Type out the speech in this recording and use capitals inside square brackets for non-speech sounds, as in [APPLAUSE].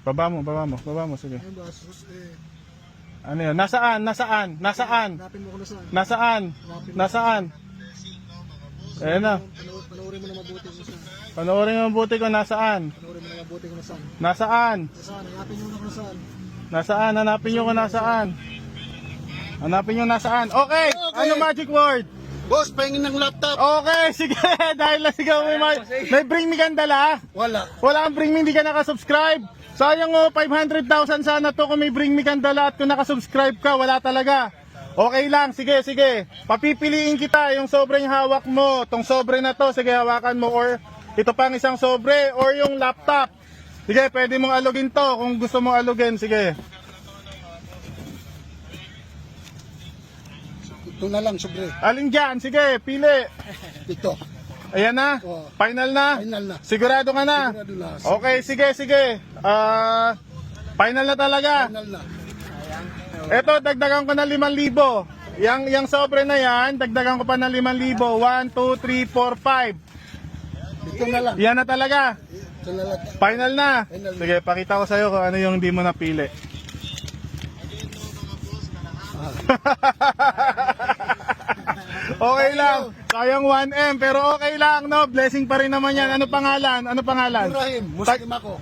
Baba mo, baba mo, baba mo, sige. Ayun ba, sus, eh, Ano yun? Nasaan? Nasaan? Nasaan? hanapin mo ko na saan. Nasaan? Nasaan? Ayan na. Pano- Panoorin mo na mabuti kung saan. Panoorin mo mabuti ko nasaan. Panoorin mo na mabuti kung saan. Nasaan? Saan, hanapin mo na kung saan. Nasaan? Hanapin nyo kung nasaan. Hanapin nyo nasaan. Okay! Ano magic word? Boss, pahingin ng laptop. Okay, [LAUGHS] sige. Dahil na sigaw mo may, may bring me kang dala. Wala. Wala kang bring me, hindi ka nakasubscribe. Sayang oh, 500,000 sana to kung may bring me kang dala at kung nakasubscribe ka, wala talaga. Okay lang, sige, sige. Papipiliin kita yung sobrang hawak mo. Tong sobre na to, sige, hawakan mo. Or ito pang isang sobre or yung laptop. Sige, pwede mong alugin to kung gusto mong alugin. Sige. Ito na lang, sobre. Alin dyan? Sige, pili. Ito. Ayan na. Oo. Final na. Final na. Sigurado ka na. Sigurado na. Okay, sige, sige. Ah, final na talaga. Final na. Eto, dagdagan ko na 5,000. Yang yang sobre na yan, dagdagan ko pa ng 5,000. 1 2 3 4 Ito na lang. 5. Yan na talaga. Ito na lang. Final na. Final na. Sige, pakita ko sa'yo kung ano yung hindi mo napili. [LAUGHS] okay lang. Sayang 1M, pero okay lang, no? Blessing pa rin naman yan. Ano pangalan? Ano pangalan? Ibrahim, Muslim ako.